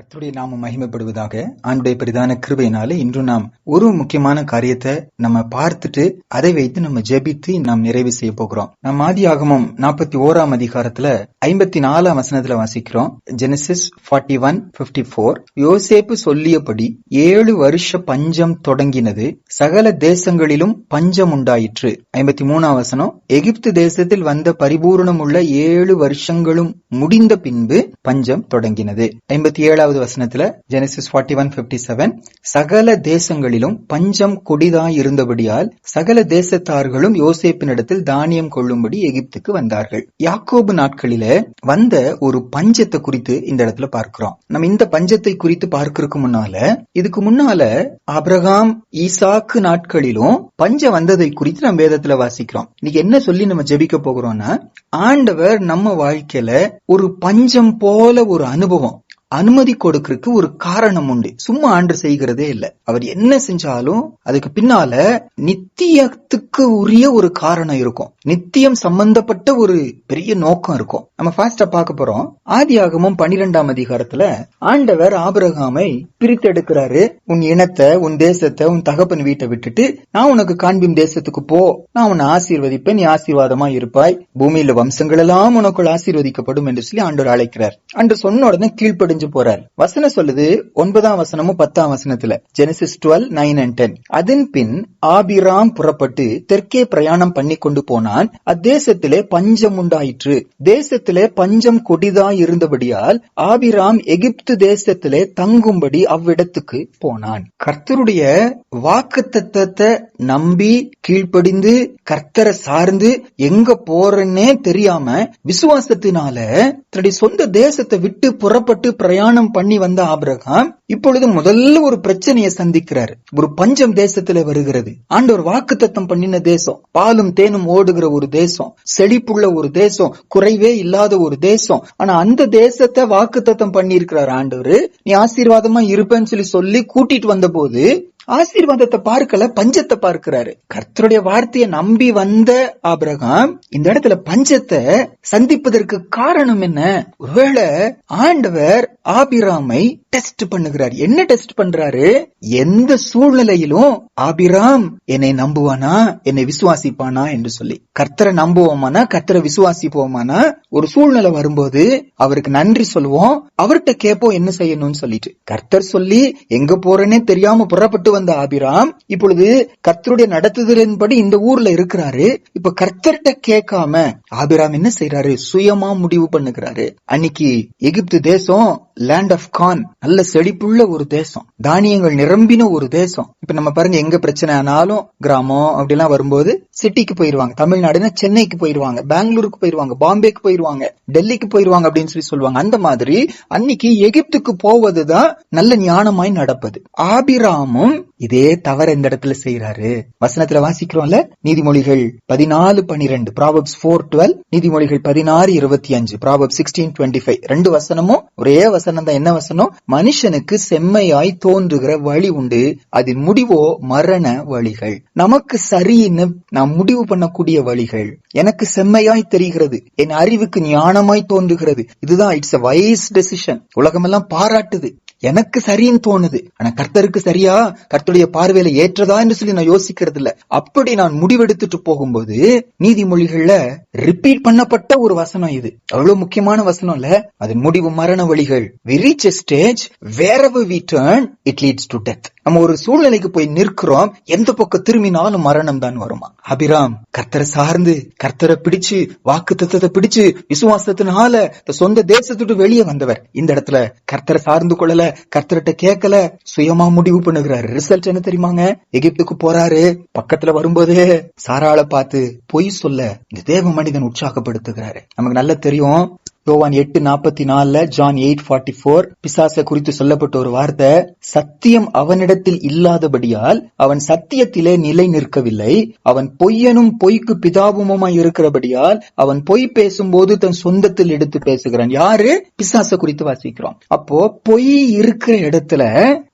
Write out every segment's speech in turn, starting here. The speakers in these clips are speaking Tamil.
கர்த்தருடைய நாம மகிமைப்படுவதாக ஆண்டுடைய பிரதான கிருபையினால இன்று நாம் ஒரு முக்கியமான காரியத்தை நம்ம பார்த்துட்டு அதை வைத்து நம்ம ஜெபித்து நாம் நிறைவு செய்ய போகிறோம். நம் ஆதி ஆகமம் நாற்பத்தி ஓராம் அதிகாரத்துல ஐம்பத்தி நாலாம் வசனத்துல வாசிக்கிறோம். Genesis forty one fifty four யோசேப்பு சொல்லியபடி ஏழு வருஷ பஞ்சம் தொடங்கினது. சகல தேசங்களிலும் பஞ்சம் உண்டாயிற்று. ஐம்பத்தி மூணாம் வசனம். எகிப்து தேசத்தில் வந்த பரிபூர்ணம் உள்ள ஏழு வருஷங்களும் முடிந்த பின்பு பஞ்சம் தொடங்கினது. ஐம்பத்தி ஏழாவது வசனத்துல Genesis forty one fifty seven சகல தேசங்களிலும் பஞ்சம் கொடிதாய் இருந்தபடியால் சகல தேசத்தார்களும் யோசேப்பினிடத்தில் தானியம் கொள்ளும்படி எகிப்துக்கு வந்தார்கள். யாக்கோபு நாட்களில வந்த ஒரு பஞ்சத்தை குறித்து இந்த இடத்துல பார்க்கிறோம். நம்ம இந்த பஞ்சத்தை குறித்து பார்க்கறதுக்கு முன்னால இதுக்கு முன்னால அப்ரஹாம் ஈசாக்கு நாட்களிலும் பஞ்சம் வந்ததை குறித்து நம்ம வேதத்துல வாசிக்கிறோம். இன்னைக்கு என்ன சொல்லி நம்ம ஜெபிக்க போகிறோம்னா ஆண்டவர் நம்ம வாழ்க்கையில ஒரு பஞ்சம் போல ஒரு அனுபவம் அனுமதி கொடுக்கறதுக்கு ஒரு காரணம் உண்டு. சும்மா ஆண்டு செய்கிறதே இல்ல. அவர் என்ன செஞ்சாலும் அதுக்கு பின்னால நித்தியத்துக்கு உரிய ஒரு காரணம் இருக்கும். நித்தியம் சம்பந்தப்பட்ட ஒரு பெரிய நோக்கம் இருக்கும். நம்ம ஃபாஸ்டா பார்க்க போறோம். ஆதி ஆகமும் பனிரெண்டாம் அதிகாரத்துல ஆண்டவர் ஆபரகாமை பிரித்தெடுக்கிறாரு. உன் இனத்தை உன் தேசத்தை உன் தகப்பன் வீட்டை விட்டுட்டு நான் உனக்கு காண்பிம் தேசத்துக்கு போ. நான் உன்னை ஆசீர்வதிப்பேன். நீ ஆசீர்வாதமா இருப்பாய். பூமியில வம்சங்கள் எல்லாம் உனக்குள் ஆசீர்வதிக்கப்படும் என்று சொல்லி ஆண்டவர் அழைக்கிறார். அன்று சொன்ன உடனே கீழ்ப்படிஞ்சு போறார். வசனம் சொல்லுது ஒன்பதாம் வசனமும் பத்தாம் வசனத்துல Genesis twelve nine and ten அதன் பின் ஆபிராம் புறப்பட்டு தெற்கே பிரயாணம் பண்ணி கொண்டு போனான். அத்தேசத்திலே பஞ்சம் உண்டாயிற்று. தேசத்திலே பஞ்சம் கொடிதாய் இருந்தபடியால் ஆபிராம் எகிப்து தேசத்திலே தங்கும்படி அவ்விடத்துக்கு போனான். கர்த்தருடைய வாக்கு தத்தத்தை நம்பி கீழ்ப்படிந்து கர்த்தரை சார்ந்து எங்க போறேன்னே தெரியாம விசுவாசத்தினால தன்னுடைய சொந்த தேசத்தை விட்டு புறப்பட்டு பிரயாணம் பண்ணி வந்த ஆபிரகாம் இப்பொழுது முதல்ல ஒரு பிரச்சனையை சந்திக்கிறார். ஒரு பஞ்சம் தேசத்துல வருகிறது. ஆண்டவர் வாக்கு தத்தம் பண்ணின தேசம் பாலும் தேனும் ஓடுகிற ஒரு தேசம் செழிப்புள்ள ஒரு தேசம் குறைவே இல்லாத ஒரு தேசம். ஆனா அந்த தேசத்தை வாக்கு தத்தம் பண்ணி இருக்கிறார் ஆண்டவர். நீ ஆசீர்வாதமா இருப்பேன்னு சொல்லி சொல்லி கூட்டிட்டு வந்த போது ஆசீர்வாதத்தை பார்க்கல பஞ்சத்தை பார்க்கிறாரு. கர்த்தருடைய வார்த்தையை நம்பி வந்த ஆபிரகாம் இந்த இடத்துல பஞ்சத்தை சந்திப்பதற்கு காரணம் என்ன? ஒருவேளை ஆண்டவர் ஆபிராமை டெஸ்ட் பண்ணுகிறார். என்ன டெஸ்ட் பண்றாரு? எந்த சூழ்நிலையிலும் ஆபிராம் என்னை நம்புவானா? என்னை விசுவாசிப்பானா என்று சொல்லி. கர்த்தரை நம்புவோமானா? கர்த்தரை விசுவாசிப்போமானா? ஒரு சூழ்நிலை வரும்போது அவருக்கு நன்றி சொல்லுவோம் அவர்கிட்ட கேட்போம் என்ன செய்யணும்னு சொல்லிட்டு. கர்த்தர் சொல்லி எங்க போறேன்னே தெரியாம புறப்பட்டு வந்த ஆபிராம் இப்பொழுது கர்த்தருடைய நடத்துதலின்படி இந்த ஊர்ல இருக்கிறாரு. இப்ப கர்த்தர்கிட்ட கேட்காம ஆபிராம் என்ன செய்யறாரு சுயமா முடிவு பண்ணுகிறாரு. அன்னைக்கு எகிப்து தேசம் லேண்ட் ஆஃப் கான் நல்ல செழிப்புள்ள ஒரு தேசம். தானியங்கள் நிரம்பின ஒரு தேசம். இப்ப நம்ம பாருங்க எங்க பிரச்சனை ஆனாலும் கிராமம் அப்படிலாம் வரும்போது சிட்டிக்கு போயிருவாங்க. தமிழ்நாடுனா சென்னைக்கு போயிருவாங்க பெங்களூருக்கு போயிருவாங்க பாம்பேக்கு போயிருவாங்க டெல்லிக்கு போயிருவாங்க அப்படின்னு சொல்லி சொல்லுவாங்க. அந்த மாதிரி அன்னைக்கு எகிப்துக்கு போவதுதான் நல்ல ஞானமாய் நடப்பது. ஆபிராமும் இதே தவறு இந்த இடத்துல செய்யறாரு வசனத்துல வாசிக்கிறோம்ல நீதிமொழிகள் பதினாலு பனிரெண்டு ப்ராபப்ஸ் போர் டுவெல் நீதிமொழிகள் பதினாறு இருபத்தி அஞ்சு ப்ராபப் சிக்ஸ்டீன் டுவெண்ட்டி ஃபைவ் ரெண்டு வசனமும் ஒரே வசனம் தான் என்ன வசனம்? மனுஷனுக்கு செம்மையாய் தோன்றுகிற வழி உண்டு. அதன் முடிவோ மரண வழிகள். நமக்கு சரின்னு நாம் முடிவு பண்ணக்கூடிய வழிகள். எனக்கு செம்மையாய் தெரிகிறது. என் அறிவுக்கு ஞானமாய் தோன்றுகிறது. இதுதான் இட்ஸ் அ வைஸ் டெசிஷன் உலகமெல்லாம் பாராட்டுது. எனக்கு சரின்னு தோணுது. ஆனா கர்த்தருக்கு சரியா? கர்த்தருடைய பார்வையில ஏற்றதா என்று சொல்லி நான் யோசிக்கிறது இல்ல அப்படி நான் முடிவெடுத்துட்டு போகும்போது நீதிமொழிகள்ல ரிப்பீட் பண்ணப்பட்ட ஒரு வசனம் இது. அவ்வளவு முக்கியமான வசனம் இல்ல. அதன் முடிவு மரண வழிகள். We reach stage where we turn it leads to death நம்ம ஒரு சூழ்நிலைக்கு போய் நிற்கிறோம். எந்த பக்கம் திரும்பினாலும் மரணம் தான் வருமா? அபிராம் கர்த்தரை சார்ந்து கர்த்தரை பிடிச்சு வாக்கு தத்துவத்தை பிடிச்சு விசுவாசத்தினால சொந்த தேசத்துட்டு வெளியே வந்தவர். இந்த இடத்துல கர்த்தரை சார்ந்து கொள்ளல. கர்த்தர்கிட்ட கேட்கல சுயமா முடிவு பண்ணுகிறாரு. ரிசல்ட் என்ன தெரியுமாங்க? எகிப்துக்கு போறாரு. பக்கத்துல வரும்போதே சாராள பார்த்து பொய் சொல்ல இந்த தேவ மனிதன் உற்சாகப்படுத்துகிறாரு. நமக்கு நல்லா தெரியும். யோவான் எட்டு நாற்பத்தி நாலுல ஜான் எயிட் ஃபார்ட்டி போர் பிசாச குறித்து சொல்லப்பட்ட ஒரு வார்த்தை சத்தியம் அவனிடத்தில் இல்லாதபடியால் அவன் சத்தியத்திலே நிலை நிற்கவில்லை. அவன் பொய்யனும் பொய்க்கு பிதாபுமமாய் இருக்கிறபடியால் அவன் பொய் பேசும்போது தன் சொந்தத்தில் எடுத்து பேசுகிறான். யாரு? பிசாச குறித்து வாசிக்கிறோம். அப்போ பொய் இருக்கிற இடத்துல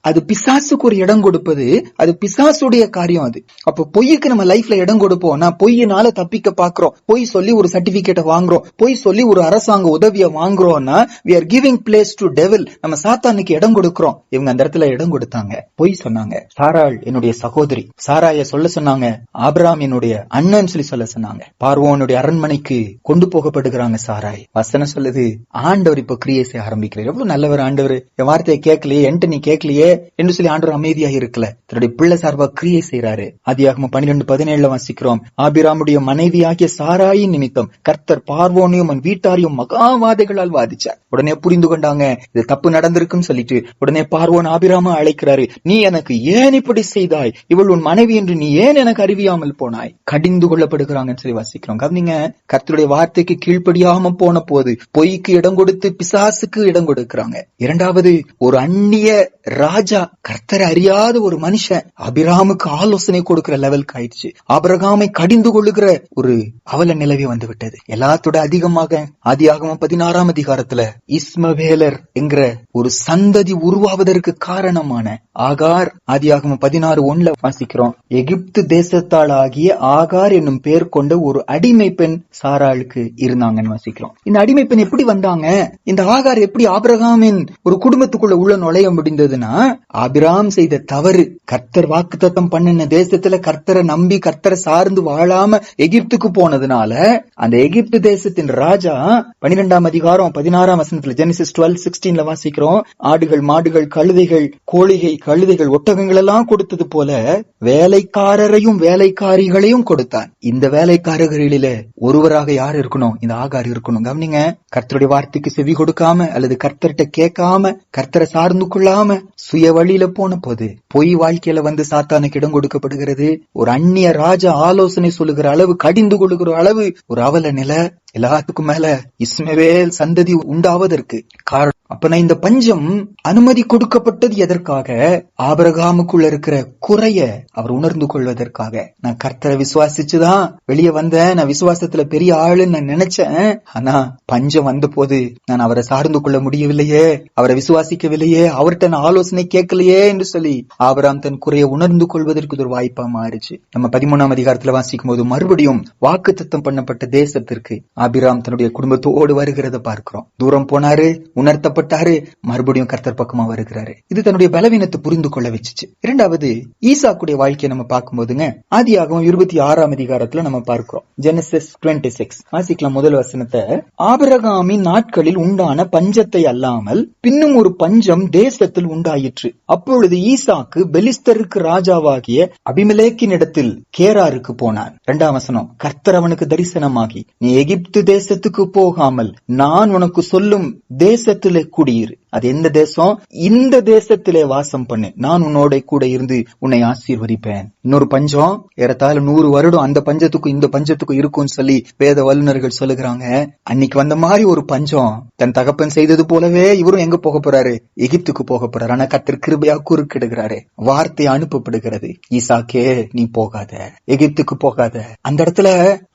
அது பிசாசுக்கு ஒரு இடம் கொடுப்பது அது பிசாசுடைய காரியம் அது. அப்போ பொய்யுக்கு நம்ம லைஃப்ல இடம் கொடுப்போம். நான் பொய்யினால தப்பிக்க பாக்குறோம் பொய் சொல்லி ஒரு சர்டிபிகேட்டை வாங்குறோம். பொய் சொல்லி ஒரு அரசாங்க உதவி உதவியை வாங்குறோம்னா we are giving place to devil நம்ம சாத்தானுக்கு இடம் கொடுக்கிறோம். இவங்க அந்த இடத்துல இடம் கொடுத்தாங்க. பொய் சொன்னாங்க. சாராள் என்னுடைய சகோதரி. சாராய சொல்ல சொன்னாங்க. ஆபிராம் என்னுடைய அண்ணன் சொல்லி சொல்ல சொன்னாங்க. பார்வோனுடைய அரண்மனைக்கு கொண்டு போகப்படுகிறாங்க சாராய். வசனம் சொல்லுது ஆண்டவர் இப்போ கிரியை செய்ய ஆரம்பிக்கிறார். எவ்வளவு நல்லவர் ஆண்டவர். என் வார்த்தையை கேட்கலையே என்கிட்ட நீ கேட்கலையே என்று சொல்லி ஆண்டவர் அமைதியாக இருக்கல. தன்னுடைய பிள்ளை சார்பா கிரியை செய்யறாரு ஆதியாகம பன்னிரெண்டு பதினேழுல வாசிக்கிறோம். ஆபிராமுடைய மனைவியாகிய சாராயின் நிமித்தம் கர்த்தர் பார்வோனையும் அவன் மகா வாதைகளால் வாதிச்சார். உடனே புரிந்து கொண்டாங்க இது தப்பு நடந்திருக்குன்னு சொல்லிட்டு. உடனே பார்வோன் ஆபிராம அழைக்கிறாரு நீ எனக்கு ஏன் இப்படி செய்தாய்? இவள் உன் மனைவி என்று நீ ஏன் எனக்கு அறிவியாமல் போனாய்? கடிந்து கொள்ளப்படுகிறாங்கன்னு சொல்லி வாசிக்கிறோம். கவனிங்க கர்த்தருடைய வார்த்தைக்கு கீழ்ப்படியாம போன போது பொய்க்கு இடம் கொடுத்து பிசாசுக்கு இடம் கொடுக்கிறாங்க. இரண்டாவது ஒரு அந்நிய ராஜா கர்த்தரை அறியாத ஒரு மனுஷன் அபிராமுக்கு ஆலோசனை கொடுக்கிற லெவலுக்கு ஆயிடுச்சு. அபிரகாமை கடிந்து கொள்ளுகிற ஒரு அவல நிலவி வந்து விட்டது எல்லாத்தோட அதிகமாக ஆதியாகமம் பதினாறாம் அதிகாரத்துல இஸ்மவேலர் என்கிற ஒரு சந்ததி உருவாவதற்கு காரணமான ஆகார் ஆதியாகம பதினாறு ஒண்ணுல வாசிக்கிறோம். எகிப்து தேசத்தால் ஆகிய ஆகார் என்னும் பேர் கொண்ட ஒரு அடிமை பெண் சாராளுக்கு இருந்தாங்கன்னு வாசிக்கிறோம். இந்த அடிமை பெண் எப்படி வந்தாங்க? இந்த ஆகார் எப்படி ஆபிரகாமின் ஒரு குடும்பத்துக்குள்ள உள்ள நுழைய முடிந்ததுன்னா ஆபிராம் செய்த தவறு கர்த்தர் வாக்கு தத்தம் பண்ணின தேசத்துல கர்த்தரை நம்பி கர்த்தரை சார்ந்து வாழாம எகிப்துக்கு போனதுனால அந்த எகிப்து தேசத்தின் ராஜா பன்னிரெண்டாம் அதிகாரம் பதினாறாம் வசனத்துல ஜெனிசிஸ் டுவெல் சிக்ஸ்டீன்ல வாசிக்கிறோம். ஆடுகள் மாடுகள் கழுதைகள் கோழிகை கழுதைகள் ஒட்டகங்கள் எல்லாம் கொடுத்தது போல வேலைக்காரரையும் வேலைக்காரிகளையும் கொடுத்தான். இந்த வேலைக்காரர்களில ஒருவராக யார் இருக்கணும்? இந்த ஆகார் இருக்கணும். கவனிங்க கர்த்தருடைய வார்த்தைக்கு செவி கொடுக்காம அல்லது கர்த்தர்கிட்ட கேட்காம கர்த்தரை சார்ந்து கொள்ளாம சுய வழியில போன போது பொய் வாழ்க்கையில வந்து சாத்தானுக்கு இடம் கொடுக்கப்படுகிறது. ஒரு அந்நிய ராஜா ஆலோசனை சொல்லுகிற அளவு கடிந்து கொடுக்கிற அளவு ஒரு அவல நிலை எல்லாத்துக்கும் மேல இஸ்மவேல் சந்ததி உண்டாவதற்கு காரணம். அப்ப இந்த பஞ்சம் அனுமதி கொடுக்கப்பட்டது எதற்காக? ஆபரகாமுக்குள்ள இருக்கிற குறைய அவர் உணர்ந்து கொள்வதற்காக. நான் கர்த்தரை விசுவாசிச்சுதான் வெளியே வந்தேன். நான் விசுவாசத்துல பெரிய ஆளுன்னு நான் நினைச்சேன். ஆனா பஞ்சம் வந்த போது நான் அவரை சார்ந்து கொள்ள முடியவில்லையே. அவரை விசுவாசிக்கவில்லையே. அவர்கிட்ட நான் ஆலோசனை கேட்கலையே என்று சொல்லி ஆபராம் தன் குறைய உணர்ந்து கொள்வதற்கு ஒரு வாய்ப்பா மாறிச்சு. நம்ம பதிமூணாம் அதிகாரத்துல வாசிக்கும் போது மறுபடியும் வாக்கு தத்தம் பண்ணப்பட்ட தேசத்திற்கு ஆபிராம் தன்னுடைய குடும்பத்தோடு வருகிறத பார்க்கிறோம். தூரம் போனாரு உணர்த்தப்பட்டாரு மறுபடியும் கர்த்தர் பக்கமா வருகிறாரு. இது தன்னுடைய பலவீனத்தை புரிந்து கொள்ள வச்சுச்சு. இரண்டாவது ஈசாக்குடைய வாழ்க்கையை நம்ம பார்க்கும்போதுங்க ஆதியாகவும் இருபத்தி ஆறாம் அதிகாரத்துல நம்ம பார்க்கிறோம். Genesis twenty six. வாசிக்கலாம் முதல் வசனத்தை. ஆபரகாமின் நாட்களில் உண்டான பஞ்சத்தை அல்லாமல் பின்னும் ஒரு பஞ்சம் தேசத்தில் உண்டாயிற்று. அப்பொழுது ஈசாக்கு பெலிஸ்தருக்கு ராஜாவாகிய அபிமலேக்கின் இடத்தில் கேராருக்கு போனான் இரண்டாம் வசனம் கர்த்தர் அவனுக்கு தரிசனமாகி நீ எகிப்து தேசத்துக்கு போகாமல் நான் உனக்கு சொல்லும் தேசத்திலே குடியிரு. அது எந்த தேசம்? இந்த தேசத்திலே வாசம் பண்ணு. நான் உன்னோட கூட இருந்து உன்னை ஆசீர்வதிப்பேன். இன்னொரு பஞ்சம். ஏறத்தாழ நூறு வருடம் அந்த பஞ்சத்துக்கும் இந்த பஞ்சத்துக்கும் இருக்கும்னு சொல்லி வேத வல்லுநர்கள் சொல்லுகிறாங்க. அன்னைக்கு வந்த மாதிரி ஒரு பஞ்சம். தன் தகப்பன் செய்தது போலவே இவரும் எங்க போக போறாரு? எகிப்துக்கு போக போறாரு. ஆனா கத்திர கிருபையா குறுக்கிடுகிறாரு. வார்த்தை அனுப்பப்படுகிறது. ஈசாக்கே நீ போகாத. எகிப்துக்கு போகாத. அந்த இடத்துல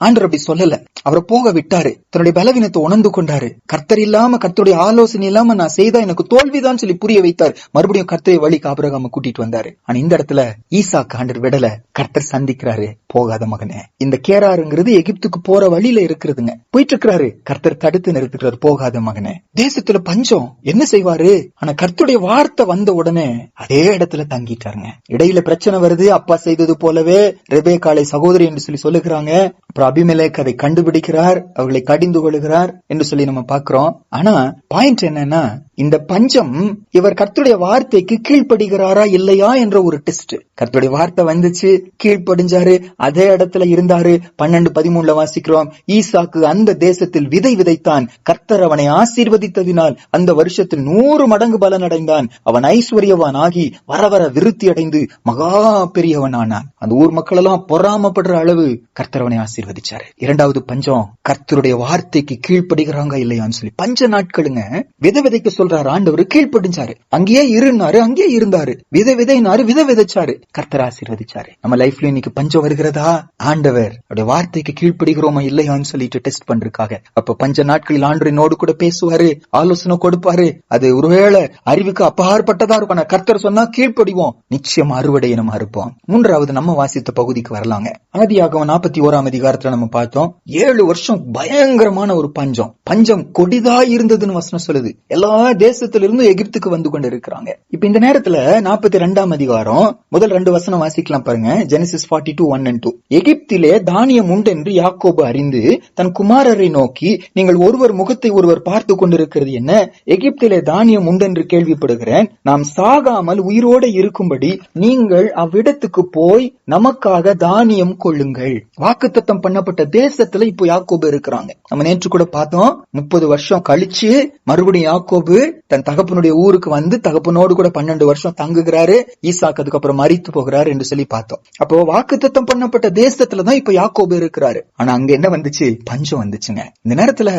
ஆண்டர் அப்படி சொல்லல. அவரை போக விட்டாரு. தன்னுடைய பலவீனத்தை உணர்ந்து கொண்டாரு. கர்த்தர் இல்லாம கர்த்தருடைய ஆலோசனை இல்லாம நான் செய்தா எனக்கு தோல்விதான் சொல்லி புரிய வைத்தார். மறுபடியும் கர்த்தரை வழி காபரகாம கூட்டிட்டு வந்தாரு. ஆனா இந்த இடத்துல ஈசாக்கு காண்டர் விடல. கர்த்தர் சந்திக்கிறாரு. போகாத மகனே. இந்த கேராருங்கிறது எகிப்துக்கு போற வழியில இருக்கிறதுங்க. போயிட்டு இருக்கிறாரு கர்த்தர் தடுத்து நிறுத்துக்கிறாரு போகாத மகனே. தேசத்துல பஞ்சம். என்ன செய்வாரு? ஆனா கர்த்தருடைய வார்த்தை வந்த உடனே அதே இடத்துல தங்கிட்டாருங்க. இடையில பிரச்சனை வருது. அப்பா செய்தது போலவே ரெபேக்காலை சகோதரி என்று சொல்லி சொல்லுகிறாங்க. அப்புறம் அபிமலேக் அதை கண்டுபிடிக்கிறார். அவர்களை கடிந்து கொள்கிறார் என்று சொல்லி நம்ம பாக்குறோம் ஆனா பாயிண்ட் என்னன்னா இந்த பஞ்சம் இவர் கர்த்தருடைய வார்த்தைக்கு கீழ்ப்படுகிறாரா இல்லையா என்ற ஒரு டெஸ்ட். கர்த்தருடைய வார்த்தை வந்துச்சு கீழ்ப்படிஞ்சாரு அதே இடத்துல இருந்தாரு. பன்னெண்டு பதிமூணுல வாசிக்கிறோம். ஈசாக்கு அந்த தேசத்தில் விதை விதைத்தான். கர்த்தர் அவனை ஆசீர்வதித்ததினால் அந்த வருஷத்தில் நூறு மடங்கு பலன் அடைந்தான். அவன் ஐஸ்வர்யவான் ஆகி வர வர விருத்தி அடைந்து மகா பெரியவன் ஆனான் அந்த ஊர் மக்கள் எல்லாம் பொறாமப்படுற அளவு கர்த்தர் அவனை ஆசீர்வதிச்சாரு. இரண்டாவது பஞ்சம் கர்த்தருடைய வார்த்தைக்கு கீழ்ப்படுகிறாங்க இல்லையான்னு சொல்லி. பஞ்ச நாட்களுங்க விதை விதைக்க சொல்ற சொல்றாரு ஆண்டவர் கீழ்ப்படிஞ்சாரு. அங்கேயே இருந்தாரு அங்கேயே இருந்தாரு. விதை விதைனாரு விதை விதைச்சாரு. கர்த்தர் ஆசீர்வதிச்சாரு. நம்ம லைஃப்ல இன்னைக்கு பஞ்சம் வருகிறதா? ஆண்டவர் அவருடைய வார்த்தைக்கு கீழ்ப்படுகிறோமா இல்லையான்னு சொல்லிட்டு டெஸ்ட் பண்றதுக்காக. அப்ப பஞ்ச நாட்களில் ஆண்டவரினோடு கூட பேசுவாரு ஆலோசனை கொடுப்பாரு. அது ஒருவேளை அறிவுக்கு அப்பாற்பட்டதா இருக்கும். கர்த்தர் சொன்னா கீழ்ப்படிவோம். நிச்சயம் அறுவடையை நம்ம அறுப்போம் மூன்றாவது நம்ம வாசித்த பகுதிக்கு வரலாங்க. ஆதியாக நாற்பத்தி ஓராம் அதிகாரத்துல நம்ம பார்த்தோம். ஏழு வருஷம் பயங்கரமான ஒரு பஞ்சம். பஞ்சம் கொடிதா இருந்ததுன்னு வசனம் சொல்லுது. எல்லா தேசத்திலிருந்து எகிப்துக்கு வந்து கொண்டு இருக்கிறாங்க இப்ப இந்த நேரத்துல நாற்பத்தி ரெண்டாம் அதிகாரம் முதல் ரெண்டு வசனம் வாசிக்கலாம் பாருங்க. Genesis forty two one and two எகிப்திலே தானியம் உண்டு என்று யாக்கோபு அறிந்து தன் குமாரரை நோக்கி நீங்கள் ஒருவர் முகத்தை ஒருவர் பார்த்து கொண்டிருக்கிறது என்ன? எகிப்திலே தானியம் உண்டென்று கேள்விப்படுகிறேன். நாம் சாகாமல் உயிரோடு இருக்கும்படி நீங்கள் அவ்விடத்துக்கு போய் நமக்காக தானியம் கொள்ளுங்கள். வாக்குத்தத்தம் பண்ணப்பட்ட தேசத்துல இப்போ யாக்கோபு இருக்கிறாங்க. நம்ம நேற்று கூட பார்த்தோம் முப்பது வருஷம் கழிச்சு மறுபடியும் யாக்கோபு தன் தகப்பனுடைய ஊருக்கு வந்து தகப்பனோடு கூட பன்னெண்டு வருஷம் தங்குகிறாரு. ஈசாக்கு அதுக்கப்புறம் மறித்து போகிறாரு என்று சொல்லி பார்த்தோம். அப்போ வாக்கு தத்தம் பண்ணப்பட்ட தேசத்துலதான் இப்ப யாக்கோபு இருக்கிறாரு. ஆனா அங்க என்ன வந்துச்சு? பஞ்சம் வந்துச்சுங்க. இந்த நேரத்துல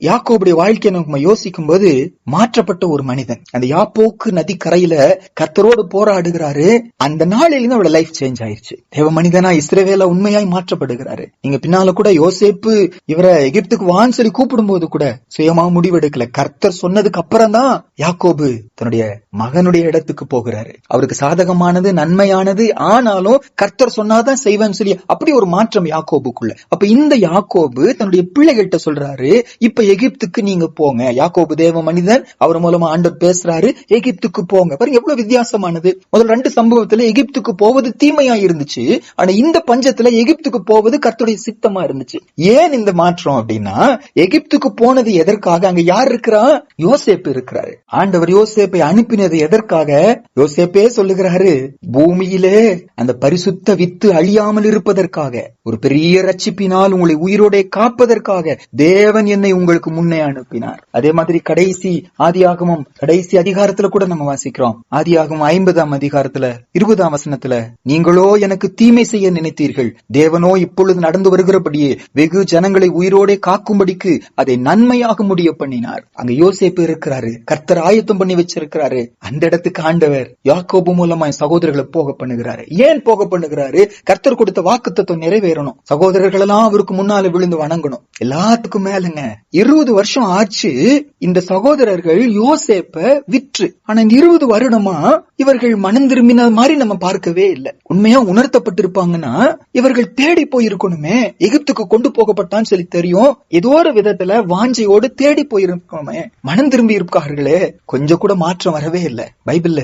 யாக்கோபுடைய வாழ்க்கையை நம்ம யோசிக்கும் போது மாற்றப்பட்ட ஒரு மனிதன். அந்த யாப்போக்கு நதி கரையில கத்தரோடு போராடுகிறாரு. அந்த நாளிலிருந்து அவரோட லைஃப் சேஞ்ச் ஆயிருச்சு. தேவ மனிதனா இஸ்ரேவேல உண்மையாய் மாற்றப்படுகிறாரு. நீங்க பின்னால கூட யோசேப்பு இவரை எகிப்துக்கு வான்னு சொல்லி கூப்பிடும் போது கூட சுயமா முடிவெடுக்கல. கர்த்தர் சொன்னதுக்கு அப்புறம் தான் யாக்கோபு தன்னுடைய மகனுடைய இடத்துக்கு போகிறாரு. அவருக்கு சாதகமானது நன்மையானது ஆனாலும் கர்த்தர் சொன்னாதான் செய்வேன்னு சொல்லி அப்படி ஒரு மாற்றம் யாக்கோபுக்குள்ள. அப்ப இந்த யாக்கோபு தன்னுடைய பிள்ளைகிட்ட சொல்றாரு இப்ப எகிப்துக்கு நீங்க போங்க. யாக்கோபு தேவ மனிதன் அவர் மூலமா ஆண்டவர் பேசுறாரு எகிப்துக்கு போங்க. பாருங்க எவ்வளவு வித்தியாசமானது. முதல் ரெண்டு சம்பவத்துல எகிப்துக்கு போவது தீமையா இருந்துச்சு. ஆனா இந்த பஞ்சத்துல எகிப்துக்கு போவது கர்த்தருடைய சித்தமா இருந்துச்சு. ஏன் இந்த மாற்றம் அப்படின்னா எகிப்துக்கு போனது எதற்காக? அங்க யார் இருக்கிறா? யோசேப்பு இருக்கிறாரு ஆண்டவர் யோசேப்பை அனுப்பினது எதற்காக? யோசேப்பே சொல்லுகிறாரு பூமியிலே அந்த பரிசுத்த வித்து அழியாமல் இருப்பதற்காக. ஒரு பெரிய ரட்சிப்பினால் உங்களை உயிரோட காப்பதற்காக தேவன் என்னை உங்களுக்கு முன்னே அனுப்பினார். அதே மாதிரி கடைசி ஆதியாகமும் கடைசி அதிகாரத்துல கூட நம்ம வாசிக்கிறோம். ஆதியாகமம் ஐம்பதாம் அதிகாரத்துல இருபதாம் வசனத்துல நீங்களோ எனக்கு தீமை செய்ய நினைத்தீர்கள். தேவனோ இப்பொழுது நடந்து வருகிறபடியே வெகு ஜனங்களை உயிரோடே காக்கும்படிக்கு அதை நன்மையாக முடிய பண்ணினார். அங்க யோசேப்பு இருக்கிறாரு. கர்த்தர் ஆயத்தம் பண்ணி வச்சிருக்கிறாரு. அந்த இடத்துக்கு ஆண்டவர் யாக்கோபு மூலமா சகோதரர்களை போக பண்ணுகிறாரு. ஏன் போக பண்ணுகிறாரு? கர்த்தர் கொடுத்த வாக்குத்தத்தம் சேரணும். சகோதரர்கள் எல்லாம் அவருக்கு முன்னால விழுந்து வணங்கணும். எல்லாத்துக்கும் மேலுங்க. இருபது வருஷம் ஆச்சு இந்த சகோதரர்கள் யோசேப்ப விற்று ஆனா இந்த இருபது வருடமா இவர்கள் மனம் திரும்பின மாதிரி நம்ம பார்க்கவே இல்லை. உண்மையா உணர்த்தப்பட்டிருப்பாங்கன்னா இவர்கள் தேடி போயிருக்கணுமே. எகிப்துக்கு கொண்டு போகப்பட்டான்னு சொல்லி தெரியும். ஏதோ ஒரு விதத்துல வாஞ்சையோடு தேடி போயிருக்கோமே மனம் திரும்பி இருக்கார்களே கொஞ்சம் கூட மாற்றம் வரவே இல்லை. பைபிள்ல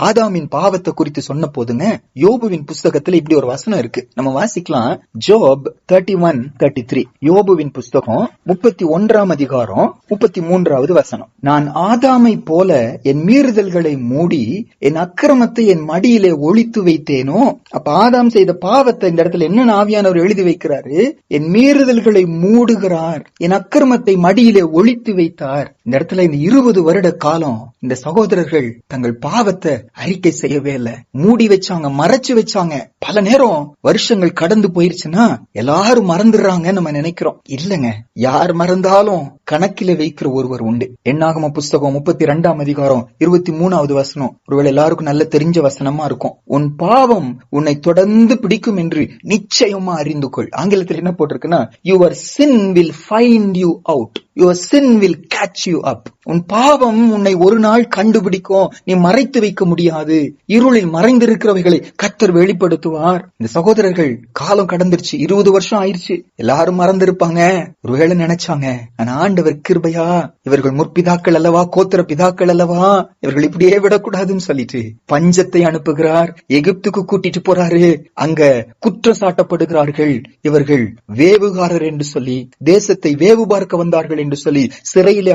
ஆதாமின் பாவத்தை குறித்து சொன்ன போதுங்க யோபுவின் புஸ்தகத்துல இப்படி ஒரு வசனம் இருக்கு. நம்ம வாசிக்கலாம். Job thirty one thirty three யோபுவின் புஸ்தகம் முப்பத்தி ஒன்றாம் அதிகாரம் முப்பத்தி மூன்றாவது வசனம். நான் ஆதாமை போல என் மீறுதல்களை மூடி என் அக்கிரமத்தை என் மடியிலே ஒழித்து வைத்தேனோ? அப்ப ஆதாம் செய்த பாவத்தை இந்த இடத்துல என்ன ஆவியானவர் எழுதி வைக்கிறாரு? என் மீறுதல்களை மூடுகிறார் என் அக்கிரமத்தை மடியிலே ஒழித்து வைத்தார். இந்த இடத்துல இந்த இருபது வருட காலம் இந்த சகோதரர்கள் தங்கள் பாவத்தை அறிக்கை செய்யவே இல்லை. மூடி வச்சாங்க மறைச்சு வச்சாங்க. பல நேரம் வருஷங்கள் கடந்து போயிருச்சு. போயிருச்சுன்னா எல்லாரும் மறந்துடுறாங்க நம்ம நினைக்கிறோம். இல்லங்க. யார் மறந்தாலும் கணக்கில வைக்கிற ஒருவர் உண்டு. எண்ணாகம புஸ்தகம் முப்பத்தி ரெண்டாம் அதிகாரம் இருபத்தி மூணாவது வசனம். ஒருவேளை எல்லாருக்கும் நல்ல தெரிஞ்ச வசனமா இருக்கும். உன் பாவம் உன்னை தொடர்ந்து பிடிக்கும் என்று நிச்சயமா அறிந்து கொள். ஆங்கிலத்தில் என்ன போட்டிருக்குன்னா your sin will find you out your sin will catch you up உன் பாவம் உன்னை ஒரு நாள் கண்டுபிடிக்கும். நீ மறைத்து வைக்க முடியாது. இருளில் மறைந்திருக்கிறவைகளை கத்தர் வெளிப்படுத்துவார். இந்த சகோதரர்கள் காலம் கடந்துருச்சு. இருபது வருஷம் ஆயிருச்சு. எல்லாரும் மறந்திருப்பாங்க. ஒருவேளை நினைச்சாங்க ஆனா ஆண்டவர் கிருபையா? இவர்கள் முற்பிதாக்கள் அல்லவா? கோத்திர பிதாக்கள் அல்லவா? இவர்கள் இப்படியே விடக்கூடாதுன்னு சொல்லிட்டு பஞ்சத்தை அனுப்புகிறார். எகிப்துக்கு கூட்டிட்டு போறாரு. அங்க குற்றம் சாட்டப்படுகிறார்கள். இவர்கள் வேவுகாரர் என்று சொல்லி தேசத்தை வேவு பார்க்க வந்தார்கள் என்று சொல்லி சிறையிலே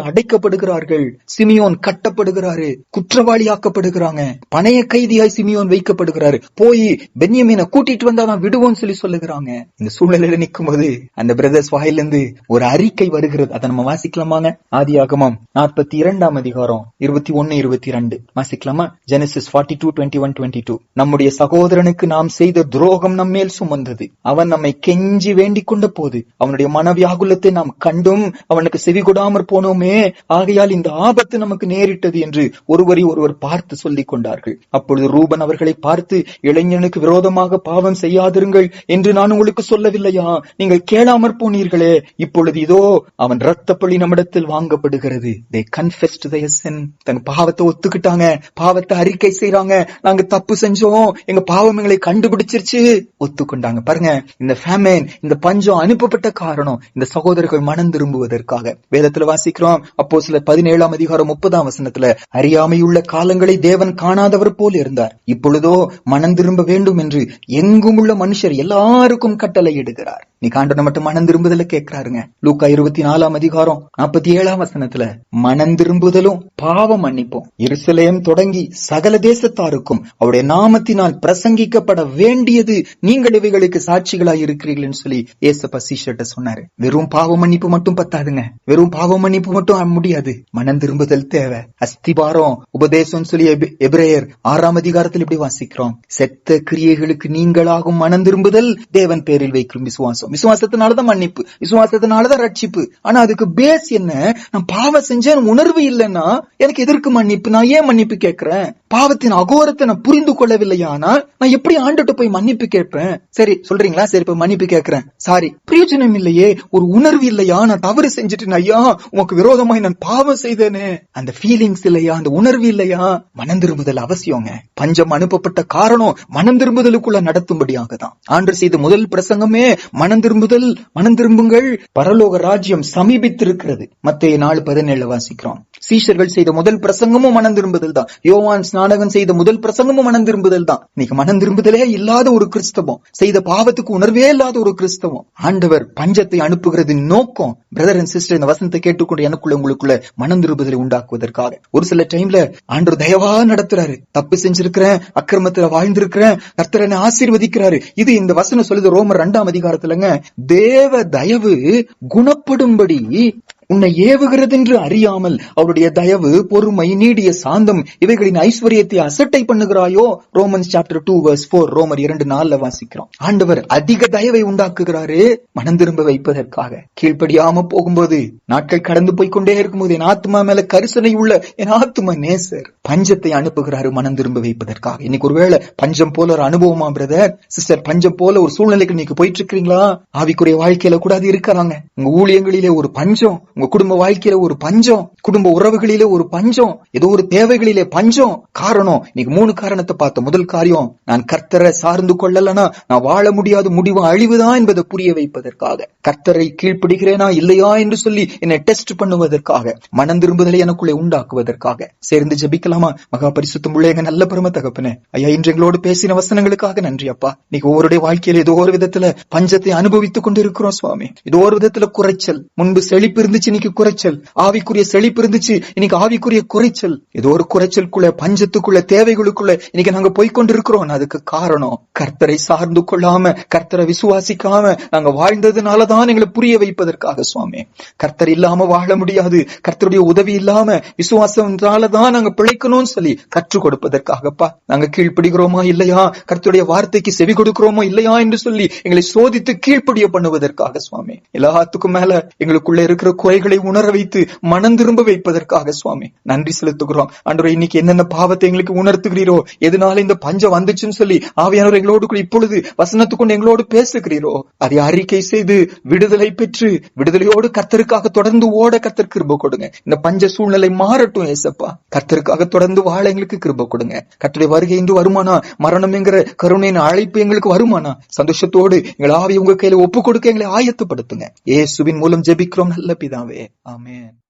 அடைக்கப்படுகிறார்கள் சிமியோன் கட்டப்படுகிறாரு குற்றவாளியாக்கப்படுகிறாங்க. பணைய கைதியாய் சிமியோன் வைக்கப்படுகிறாரு. போய் பென்யமீனை கூட்டிட்டு வந்தாதான் விடுவோம் சொல்லி சொல்லுகிறாங்க. இந்த சூழ்நிலையில நிற்கும் போது அந்த பிரதர்ஸ் வாயில இருந்து ஒரு அறிக்கை வருகிறது. அதை நம்ம வாசிக்கலாமாங்க? ஆதியாகமம் நாற்பத்தி இரண்டாம் அதிகாரம் இருபத்தி ஒன்னு இருபத்தி ரெண்டு. வாசிக்கலாமா? Genesis forty two twenty one twenty two நம்முடைய சகோதரனுக்கு நாம் செய்த துரோகம் நம்மேல் சுமந்தது. அவன் நம்மை கெஞ்சி வேண்டிக் கொண்ட போது அவனுடைய மனவியாகுலத்தை நாம் கண்டும் அவனுக்கு செவி கொடாமற் போனோமே. ஆகையால் இந்த ஆபத்து நமக்கு நேரிட்டது என்று ஒருவரை ஒருவர் பார்த்து சொல்லிக் கொண்டார்கள். அப்பொழுது ரூபன் அவர்களை பார்த்து இளைஞனுக்கு விரோதமாக பாவம் செய்யாதிருங்கள் என்று நான் உங்களுக்கு சொல்லவில்லையா? நீங்கள் கேளாமற் போனீர்களே. இப்பொழுது இதோ அவன் ரத்தப்பழி நம்மிடத்தில் வாங்கப்படுகிறது. They confessed their பாவத்தை ஒத்துக்கிட்டாங்க. பாவத்தை அறிக்கை செய்யறாங்க நாங்க தப்பு செஞ்சோம். எங்க பாவம் எங்களை கண்டுபிடிச்சிருச்சு. ஒத்துக்கொண்டாங்க. பாருங்க இந்த ஃபேமேன் இந்த பஞ்சம் அனுப்பப்பட்ட காரணம் இந்த சகோதரர்கள் மனம் திரும்புவதற்காக. வேதத்துல வாசிக்கிறோம் அப்போ சில பதி பதினேழாம் அதிகாரம் முப்பதாம் வசனத்துல அறியாமையுள்ள காலங்களை தேவன் காணாதவர் போல் இருந்தார். இப்பொழுதோ மனம் திரும்ப வேண்டும் என்று எங்கும் உள்ள மனுஷர் எல்லாருக்கும் கட்டளை இடுகிறார். நீ காண்டன மட்டும் மனம் திரும்புதல கேட்கிறாருங்க. லூக்கா இருபத்தி நாலாம் அதிகாரம் நாற்பத்தி ஏழாம் வசனத்துல மனம் திரும்புதலும் பாவம் மன்னிப்போம். எருசலேம் தொடங்கி சகல தேசத்தாருக்கும் அவருடைய நாமத்தினால் பிரசங்கிக்கப்பட வேண்டியது நீங்கள் இவைகளுக்கு சாட்சிகளாய் இருக்கிறீர்கள் சொல்லி ஏசப்பா சீஷர்ட்ட சொன்னாரு. வெறும் பாவ மன்னிப்பு மட்டும் பத்தாதுங்க. வெறும் பாவ மன்னிப்பு மட்டும் முடியாது. மனம் திரும்புதல் தேவை. அஸ்திபாரம் உபதேசம் சொல்லி எபிரேயர் ஆறாம் அதிகாரத்தில் இப்படி வாசிக்கிறோம். செத்த கிரியைகளுக்கு நீங்களாகும் மனம் திரும்புதல் தேவன் பேரில் வைக்கும் விசுவாசம். விசுவாசத்தினாலதான் மன்னிப்பு விசுவாசத்தினாலதான் ரட்சிப்பு. ஆனா அதுக்கு பேஸ் என்ன? நான் பாவம் செஞ்சேன் உணர்வு இல்லைன்னா எனக்கு எதற்கு மன்னிப்பு? நான் ஏன் மன்னிப்பு கேட்கிறேன்? பாவத்தின் அகோரத்தை நான் புரிந்து கொள்ளவில்லையானால் நான் எப்படி ஆண்டுட்டு போய் மன்னிப்பு கேட்பேன்? சரி சொல்றீங்களா? சரி இப்ப மன்னிப்பு கேட்கிறேன். சாரி பிரயோஜனம் இல்லையே. ஒரு உணர்வு இல்லையா? நான் தவறு செஞ்சுட்டேன் ஐயா. உனக்கு விரோதமாய் நான் பாவம் செய்தேனே. அந்த ஃபீலிங்ஸ் இல்லையா? அந்த உணர்வு இல்லையா? மனம் திரும்புதல் அவசியங்க. பஞ்சம் அனுப்பப்பட்ட காரணம் மனம் திரும்புதலுக்குள்ள நடத்தும்படியாக தான். ஆண்டு செய்த முதல் பிரசங்கமே மனம் திரும்புதல் மனம் திரும்புங்கள். பரலோக ராஜ்யம் சமீபித்திருக்கிறது. மத்திய நாலு பதினேழு வாசிக்கிறோம். சீஷர்கள் செய்த முதல் பிரசங்கமும் மனம் திரும்புதல் தான் யோவான் ஸ்நானகன் செய்த முதல் பிரசங்கமும் மனம் திரும்புதல் தான் இன்னைக்கு மனம் திரும்புதலே இல்லாத ஒரு கிறிஸ்தவம். செய்த பாவத்துக்கு உணர்வே இல்லாத ஒரு கிறிஸ்தவம். ஆண்டவர் பஞ்சத்தை அனுப்புகிறது நோக்கம். பிரதர் அண்ட் சிஸ்டர் இந்த வசனத்தை கேட்டுக்கொண்டு எனக்குள்ள உங்களுக்குள்ள மனம் திரும்புதலை உண்டாக்குவதற்காக. ஒரு சில டைம்ல ஆண்டவர் தயவா நடத்துறாரு. தப்பு செஞ்சிருக்கிறேன் அக்கிரமத்துல வாழ்ந்திருக்கிறேன் கர்த்தர் என்னை ஆசீர்வதிக்கிறாரு. இது இந்த வசனம் சொல்லுது ரோமர் ரெண்டாம் அதிகாரத்துலங்க. தேவ தயவு குணப்படும்படி உன்னை ஏவுகிறதென்று அறியாமல் அவருடைய தயவு பொறுமை நீடிய சாந்தம் இவைகளின் ஐஸ்வர்யத்தை அசட்டை பண்ணுகிறாயோ? Romans chapter two verse four ரோமர் இரண்டு நாள்ல வாசிக்கிறோம். ஆண்டவர் அதிக தயவை உண்டாக்குகிறாரு மனம் திரும்ப வைப்பதற்காக. கீழ்ப்படியாம போகும்போது நாட்கள் கடந்து போய் கொண்டே இருக்கும்போது என் ஆத்மா மேல கரிசனை உள்ள என் ஆத்மா நேசர். பஞ்சத்தை அனுப்புகிறாரு மனம் திரும்ப வைப்பதற்காக. இன்னைக்கு ஒருவேளை பஞ்சம் போல ஒரு அனுபவமா பிரதர் சிஸ்டர் பஞ்சம் போல ஒரு சூழ்நிலைக்கு நீங்க போயிட்டு இருக்கீங்களா ஆவிக்குரிய வாழ்க்கையில கூட அது இருக்கிறாங்க உங்க ஊழியங்களிலே ஒரு பஞ்சம் உங்க குடும்ப வாழ்க்கையில ஒரு பஞ்சம் குடும்ப உறவுகளிலே ஒரு பஞ்சம் ஏதோ ஒரு தேவைகளிலே பஞ்சம் காரணம். இன்னைக்கு மூணு காரணத்தை பார்த்த முதல் காரியம் நான் கர்த்தரை சார்ந்து கொள்ளலனா நான் வாழ முடியாத முடிவு அழிவுதான் என்பதை புரிய வைப்பதற்காக. கர்த்தரை கீழ்ப்படுகிறேனா இல்லையா என்று சொல்லி என்னை டெஸ்ட் பண்ணுவதற்காக மனம் திரும்புதலை எனக்குள்ளே உண்டாக்குவதற்காக. சேர்ந்து ஜெபிக்கலாமா? மகா பரிசுத்தம் உள்ள எங்க நல்ல பெரும தகப்பனே. ஐயா இன்று எங்களோடு பேசின வசனங்களுக்காக நன்றி அப்பா. இன்னைக்கு ஒவ்வொருடைய வாழ்க்கையில ஏதோ ஒரு விதத்துல பஞ்சத்தை அனுபவித்துக் கொண்டு இருக்கிறோம் சுவாமி. ஏதோ ஒரு விதத்துல குறைச்சல் முன்பு செழிப்பு இருந்துச்சு இன்னைக்கு குறைச்சல். ஆவிக்குரிய செழிப்பு இருந்துச்சு. இன்னைக்கு ஆவிக்குரிய குறைச்சல். ஏதோ ஒரு குறைச்சலுக்குள்ள பஞ்சத்துக்குள்ள தேவைகளுக்குள்ள இன்னைக்கு நாங்க போய்க்கொண்டு இருக்கிறோம் அதுக்கு காரணம். கர்த்தரை சார்ந்து கொள்ளாம கர்த்தரை விசுவாசிக்காம நாங்க வாழ்ந்ததுனாலதான் எங்களை புரிய வைப்பதற்காக சுவாமி. கர்த்தர் இல்லாம வாழ முடியாது. கர்த்தருடைய உதவி இல்லாம விசுவாசம்னாலதான் நாங்க பிழைக்கணும்னு சொல்லி கற்றுக் கொடுப்பதற்காகப்பா. நாங்க கீழ்ப்படுகிறோமா இல்லையா? கர்த்தருடைய வார்த்தைக்கு செவி கொடுக்கிறோமா இல்லையா என்று சொல்லி எங்களை சோதித்து கீழ்ப்படிய பண்ணுவதற்காக சுவாமி. எல்லாத்துக்கும் மேல எங்களுக்குள்ள இருக்கிற குறைகளை உணர வைத்து மனம் திரும்ப வைப்பதற்காக சுவாமி நன்றி செலுத்துகிறோம். அன்றரை இன்னைக்கு என்னென்ன பாவத்தை எங்களுக்கு உணர்த்துகிறீரோ எதனால இந்த பஞ்சம் வந்துச்சுன்னு சொல்லி ஆவியானவர் எங்களோடு கூட இப்பொழுது வசனத்து கொண்டு எங்களோடு பேசுகிறீரோ அதை அறிக்கை செய்து விடுதலை பெற்று விடுதலையோடு கர்த்தருக்காக தொடர்ந்து ஓட கர்த்தர் கிருப கொடுங்க. இந்த பஞ்ச சூழ்நிலை மாறட்டும் ஏசப்பா. கர்த்தருக்காக தொடர்ந்து வாழ எங்களுக்கு கிருப கொடுங்க. கர்த்தருடைய வருகை இன்று வருமானா? மரணம் என்கிற கருணையின் அழைப்பு எங்களுக்கு வருமானா? சந்தோஷத்தோடு எங்களை ஆவி உங்க கையில ஒப்பு கொடுக்க எங்களை ஆயத்தப்படுத்துங்க. ஏசுவின் மூலம் ஜெபிக்கிறோம் நல்ல Amen.